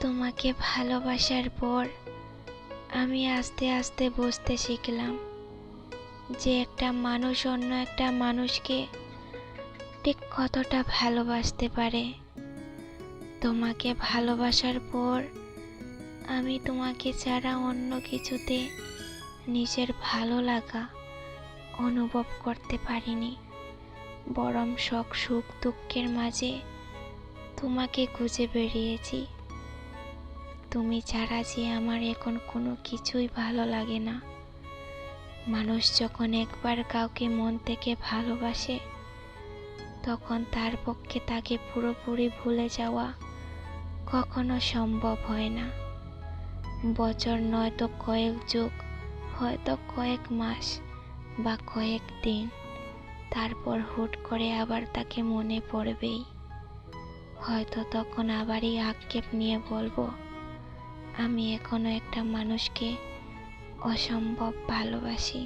তোমাকে ভালোবাসার পর আমি আস্তে আস্তে বুঝতে শিখলাম যে একটা মানুষ অন্য একটা মানুষকে ঠিক কতটা ভালোবাসতে পারে। তোমাকে ভালোবাসার পর আমি তোমাকে ছাড়া অন্য কিছুতে নিজের ভালো লাগা অনুভব করতে পারিনি, বরং শখ সুখ দুঃখের মাঝে তোমাকে খুঁজে বেরিয়েছি। তুমি ছাড়া যে আমার এখন কোনো কিছুই ভালো লাগে না। মানুষ যখন একবার কাউকে মন থেকে ভালোবাসে, তখন তার পক্ষে তাকে পুরোপুরি ভুলে যাওয়া কখনো সম্ভব হয় না। বছর নয়তো কয়েক যুগ, হয়তো কয়েক মাস বা কয়েক দিন, তারপর হুট করে আবার তাকে মনে পড়বেই। হয়তো তখন আবারই আক্ষেপ নিয়ে বলব আমি এখনও একটা মানুষকে অসম্ভব ভালোবাসি।